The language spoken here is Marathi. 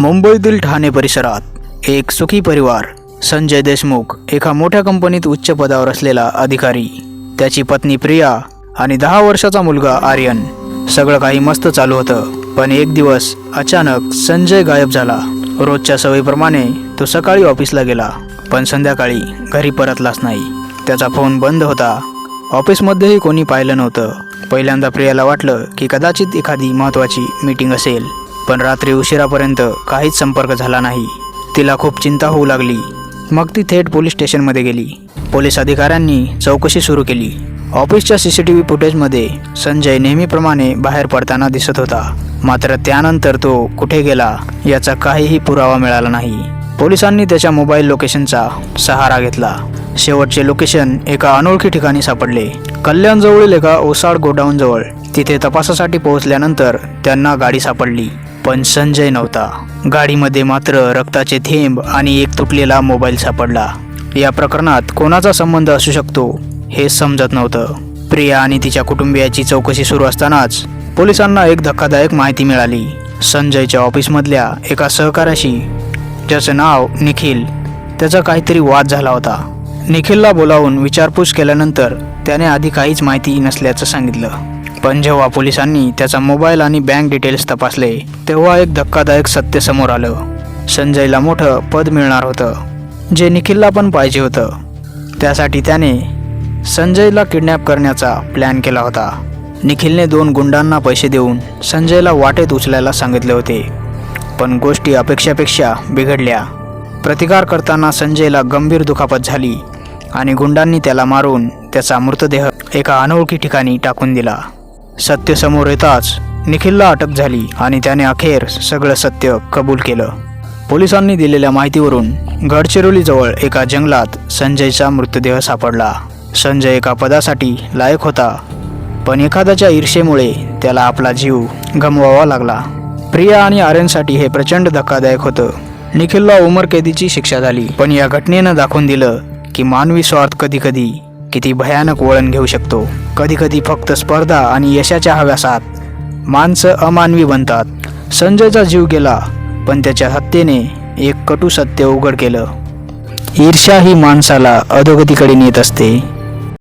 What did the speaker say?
मुंबईतील ठाणे परिसरात एक सुखी परिवार संजय देशमुख एका मोठ्या कंपनीत उच्च पदावर असलेला अधिकारी त्याची पत्नी प्रिया आणि दहा वर्षाचा मुलगा आर्यन. सगळं काही मस्त चालू होतं पण एक दिवस अचानक संजय गायब झाला. रोजच्या सवयीप्रमाणे तो सकाळी ऑफिसला गेला पण संध्याकाळी घरी परतलाच नाही. त्याचा फोन बंद होता. ऑफिसमध्येही कोणी पाहिलं नव्हतं. पहिल्यांदा प्रियाला वाटलं की कदाचित एखादी महत्त्वाची मीटिंग असेल. पण रात्री उशिरापर्यंत काहीच संपर्क झाला नाही. तिला खूप चिंता होऊ लागली. मग ती थेट पोलीस स्टेशनमध्ये गेली. पोलीस अधिकाऱ्यांनी चौकशी सुरू केली. ऑफिसच्या सी सी टी व्ही फुटेजमध्ये संजय नेहमीप्रमाणे बाहेर पडताना दिसत होता. मात्र त्यानंतर तो कुठे गेला याचा काहीही पुरावा मिळाला नाही. पोलिसांनी त्याच्या मोबाईल लोकेशनचा सहारा घेतला. शेवटचे लोकेशन एका अनोळखी ठिकाणी सापडले. कल्याणजवळील एका ओसाड गोडाऊनजवळ. तिथे तपासासाठी पोहोचल्यानंतर त्यांना गाडी सापडली. पण संजय नव्हता. गाडीमध्ये मात्र रक्ताचे थेंब आणि एक तुटलेला मोबाईल सापडला. या प्रकरणात कोणाचा संबंध असू शकतो हे समजत नव्हतं. प्रिया आणि तिच्या कुटुंबियाची चौकशी सुरू असतानाच पोलिसांना एक धक्कादायक माहिती मिळाली. संजयच्या ऑफिसमधल्या एका सहकाऱ्याशी ज्याचं नाव निखिल त्याचा काहीतरी वाद झाला होता. निखिलला बोलावून विचारपूस केल्यानंतर त्याने आधी काहीच माहिती नसल्याचं सांगितलं. पण जेव्हा पोलिसांनी त्याचा मोबाईल आणि बँक डिटेल्स तपासले तेव्हा एक धक्कादायक सत्य समोर आलं. संजयला मोठं पद मिळणार होतं जे निखिलला पण पाहिजे होतं. त्यासाठी त्याने संजयला किडनॅप करण्याचा प्लॅन केला होता. निखिलने दोन गुंडांना पैसे देऊन संजयला वाटेत उचलायला सांगितले होते. पण गोष्टी अपेक्षापेक्षा बिघडल्या. प्रतिकार करताना संजयला गंभीर दुखापत झाली आणि गुंडांनी त्याला मारून त्याचा मृतदेह एका अनोळखी ठिकाणी टाकून दिला. सत्य समोर येताच निखिलला अटक झाली आणि त्याने अखेर सगळं सत्य कबूल केलं. पोलिसांनी दिलेल्या माहितीवरून गडचिरोलीजवळ एका जंगलात संजयचा मृतदेह सापडला. संजय एका पदासाठी लायक होता पण एखाद्याच्या ईर्षेमुळे त्याला आपला जीव गमवावा लागला. प्रिया आणि आर्यनसाठी हे प्रचंड धक्कादायक होतं. निखिलला उमरकैदीची शिक्षा झाली पण या घटनेनं दाखवून दिलं की मानवी स्वार्थ कधी कधी किती भयानक वळण घेऊ शकतो. कधीकधी फक्त स्पर्धा आणि यशाच्या हव्यासात माणसं अमानवी बनतात. संजयचा जीव गेला पण त्याच्या हत्येने एक कटू सत्य उघड केलं. ईर्ष्या ही माणसाला अधोगतीकडे नेत असते.